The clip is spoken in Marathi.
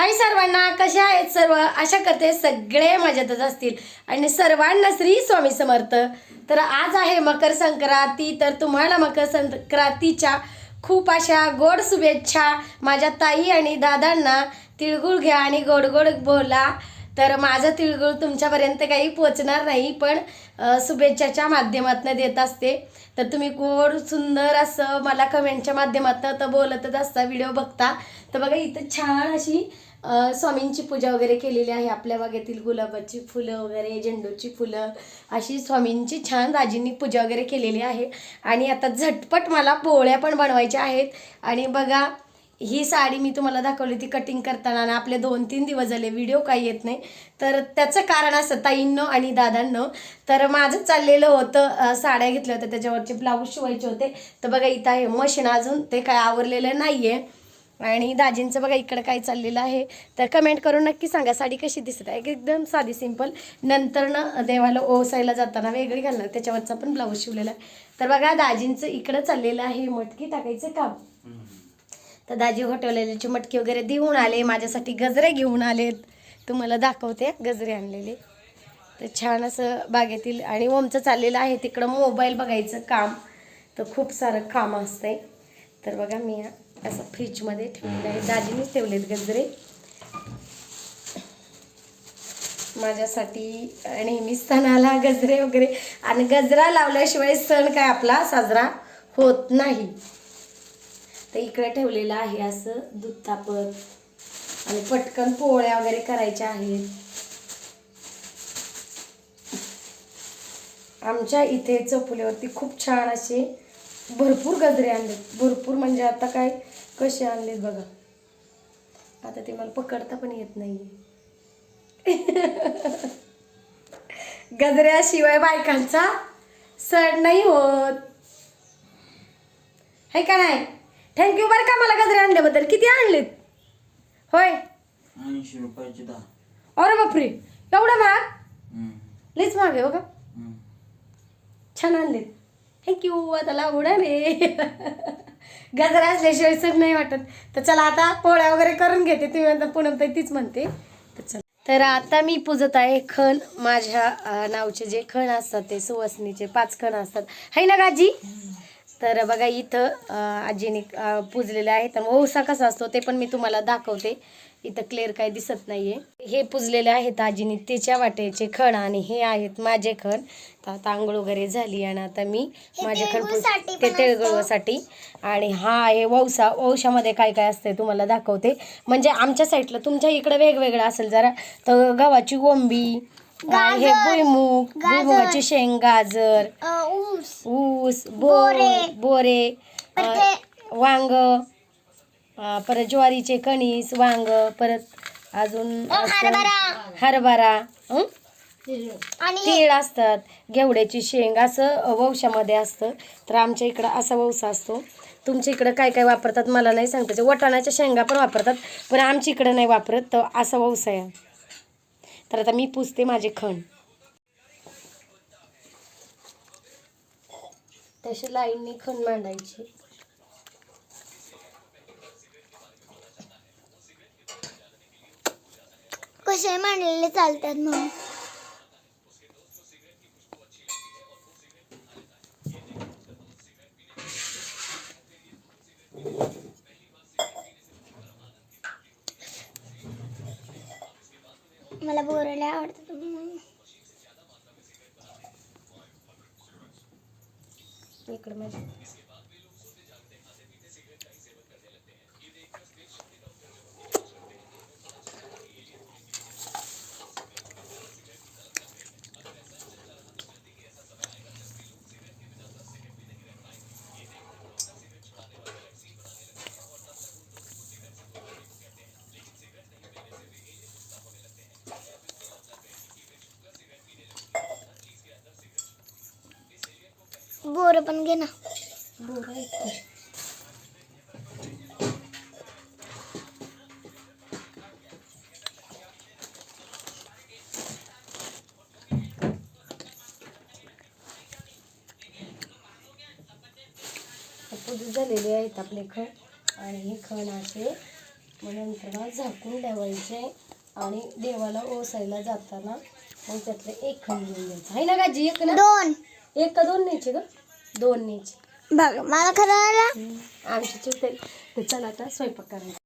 हाय सर्वांना कशा आहेत सर्व? आशा करते सगळे मजेतच असतील. आणि सर्वांना श्री स्वामी समर्थ. तर आज आहे मकर संक्रांती तर तुम्हाला मकर संक्रांतीच्या खूप अशा गोड शुभेच्छा माझ्या ताई आणि दादांना. तिळगुळ घ्या आणि गोड गोड बोला. तर माझं तिळगुळ तुमच्यापर्यंत काही पोचणार नाही पण शुभेच्छाच्या माध्यमातून देत असते. तर तुम्ही गोड सुंदर असं मला कमेंटच्या माध्यमातून तर बोलतच असता व्हिडिओ बघता. तर बघा इथं छान अशी स्वामींची पूजा वगैरे केलेली आहे. आपल्या बागेतील गुलाबाची फुलं वगैरे झेंडूची फुलं अशी स्वामींची छान दाजींनी पूजा वगैरे केलेली आहे. आणि आता झटपट मला पोळ्या पण बनवायच्या आहेत. आणि बघा ही साडी मी तुम्हाला दाखवली ती कटिंग करताना आणि आपले दोन तीन दिवस झाले व्हिडिओ काही येत नाही. तर त्याचं कारण असं ताईंनो आणि दादांनो. तर माझं चाललेलं होतं साड्या घेतल्या होत्या त्याच्यावरचे ब्लाऊज शिवायचे होते. तर बघा इथं आहे मशीन अजून ते काय आवरलेलं नाही आहे आणि दाजींचं बघा इकडं काय चाललेलं आहे. तर कमेंट करून नक्की सांगा साडी कशी दिसत आहे? एकदम साधी सिंपल नंतर ना देवाला ओसायला जाताना वेगळी घालणार त्याच्यावरचा पण ब्लाऊज शिवलेला आहे. तर बघा दाजींचं इकडं चाललेलं आहे मटकी टाकायचं काम. तर दाजी हॉटेलचे मटकी वगैरे देऊन आले माझ्यासाठी गजरे घेऊन आलेत. तुम्हाला दाखवते गजरे आणलेले. तर छान असं बागेतील आणि ओमचं चाललेलं आहे तिकडं मोबाईल बघायचं काम. तर खूप सारं काम असतंय. तर बघा मी असं फ्रीजमध्ये ठेवलेलं आहे. दाजीनेच ठेवलेत गजरे. माझ्यासाठी नेहमी सणाला गजरे वगैरे. आणि गजरा लावल्याशिवाय सण काय आपला साजरा होत नाही. तर इकडे ठेवलेलं आहे असं दूध तापत आणि पटकन पोळ्या वगैरे करायच्या आहेत. आमच्या इथे चपुल्यावरती खूप छान असे भरपूर गजरे आणलेत. भरपूर म्हणजे आता काय कसे आणलेत बघा. आता ते मला पकडता पण येत नाही गजऱ्याशिवाय बायकांचा सण नाही होत. है का नाही? थँक्यू बरं का मला गजरे आणल्याबद्दल? किती आणलेत? होय. ऐंशी रुपयाचे दहा. अरे बापरे. एवढा महाग. लईच महाग आहे हो का. छान आणलेत. थँक्यू आता लावून रे गजरा असल्याशिवाय सण नाही वाटत. तर चला आता पोळ्या वगैरे करून घेते. तुम्ही आता पुन्हा तीच म्हणते. तर चला. तर आता मी पूजत आहे खण. माझ्या नावचे जे खण असतात ते सुवासनीचे पाच खण असतात. है ना गाजी? तर बघा इथं आजीने पूजलेले आहे. तर ओसा कसा असतो ते पण मी तुम्हाला दाखवते. इथं क्लिअर काही दिसत नाहीये. हे पुजलेले आहेत आजीने तिच्या वाटेचे खण आणि हे आहेत माझे खण. तर आता आंघोळ वगैरे झाली आणि आता मी माझे खण ते तिळगुळसाठी. आणि हा आहे वौसा वौशामध्ये काय काय असते तुम्हाला दाखवते. म्हणजे आमच्या साईडला तुमच्या इकडे वेगवेगळं असेल जरा. तर गव्हाची ओंबी अं, हे भुईमुग भुईमुगाची शेंग गाजर. ऊस. ऊस बोर. बोरे वांग परत ज्वारीचे कणीस वांग परत अजून हरभरा. तीळ असतात घेवड्याची शेंग असं वंशामध्ये असतं. तर आमच्या इकडं असा वंसा असतो. तुमच्या इकडं काय काय वापरतात मला नाही सांगता वटाणाच्या शेंगा पण वापरतात पण आमच्या इकडं नाही वापरत तर असा वंसा आहे. तर आता मी पुसते माझे खण. तसे लाईननी खण मांडायची. कसे मांडलेले चालतात म्हणून मला बोरायला आवडतं म्हणून. इकडे माझी बोरं पण घे ना. बोरं झालेले आहेत आपले खण. आणि हे खण असे नंतर झाकून ठेवायचे आणि देवाला ओसायला जाताना मग त्यातलं एक खण घेऊन द्यायचं आहे ना गाजी? एक ना? दोन. एक का दोन न्यायचे ग? दोन न्यायचे. बघ मला खरं आला आमची चूक आहे तर चला आता स्वयंपाक करायचा.